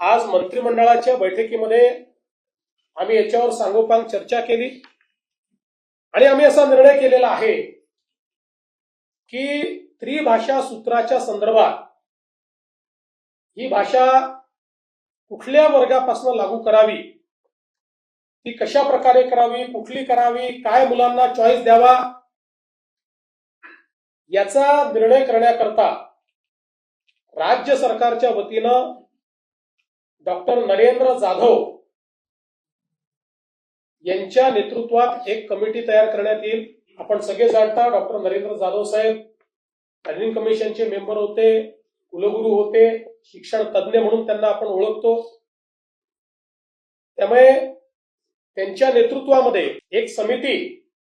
आज मंत्रिमंडळाच्या बैठकीमध्ये आम्ही याच्यावर सांगोपांग चर्चा केली. आणि आम्ही असा निर्णय केलेला आहे की त्रिभाषा सूत्राच्या संदर्भात ही भाषा कुठल्या वर्गापासून लागू करावी? ती कशा प्रकारे करावी? कुठली करावी? काय मुलांना चॉईस द्यावा? याचा निर्णय करण्याकरता राज्य सरकारच्या वतीनं डॉक्टर नरेंद्र जाधव यांच्या नेतृत्वात एक कमिटी तयार करण्यात येईल. आपण सगळे जाणता डॉक्टर नरेंद्र जाधव साहेब प्लॅनिंग कमिशनचे मेंबर होते कुलगुरू होते शिक्षण तज्ज्ञ म्हणून त्यांना आपण ओळखतो. त्यामुळे त्यांच्या नेतृत्वामध्ये एक समिती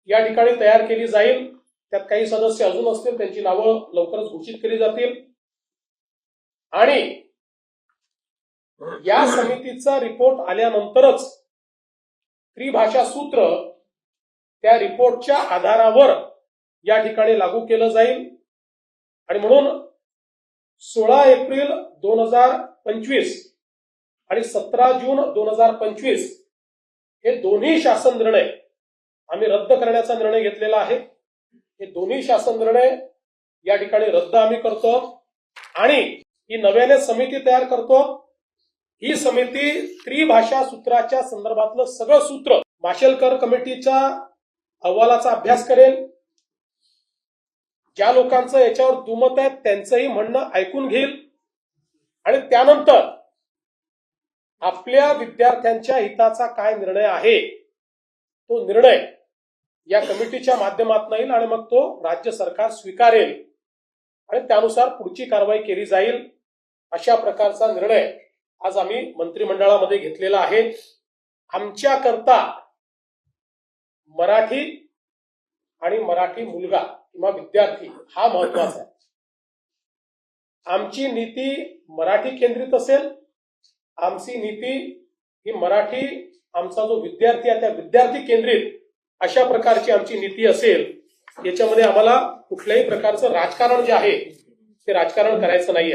या ठिकाणी तयार केली जाईल. त्यात काही सदस्य अजून असतील त्यांची नावं लवकरच घोषित केली जातील. आणि या समितीचा रिपोर्ट आल्यानंतरच त्रिभाषा सूत्र त्या रिपोर्टच्या आधारावर या ठिकाणी लागू केलं जाईल. आणि म्हणून सोळा एप्रिल दोन हजार पंचवीस आणि सतरा जून दोन हजार पंचवीस हे दोन्ही शासन निर्णय आम्ही रद्द करण्याचा निर्णय घेतलेला आहे. हे दोन्ही शासन निर्णय या ठिकाणी रद्द आम्ही करतो. आणि ही नव्याने समिती तयार करतो. ही समिती त्रिभाषा सूत्राच्या संदर्भातलं सगळं सूत्र माशेलकर कमिटीच्या अहवालाचा अभ्यास करेल. ज्या लोकांचं याच्यावर दुमत आहे त्यांचंही म्हणणं ऐकून घेईल. आणि त्यानंतर आपल्या विद्यार्थ्यांच्या हिताचा काय निर्णय आहे तो निर्णय या कमिटीच्या माध्यमातून येईल आणि मग तो राज्य सरकार स्वीकारेल. आणि त्यानुसार पुढची कारवाई केली जाईल अशा प्रकारचा निर्णय आज आम्ही मंत्रिमंडळामध्ये घेतलेला आहे. आमच्याकरता मराठी आणि मराठी मुलगा किंवा विद्यार्थी हा महत्त्वाचा आहे. आमची नीती मराठी केंद्रित असेल आमची नीती ही मराठी आमचा जो विद्यार्थी आहे त्या विद्यार्थी केंद्रित अशा प्रकारची आमची नीती असेल याच्यामध्ये आम्हाला कुठल्याही प्रकारचं राजकारण जे आहे ते राजकारण करायचं नाही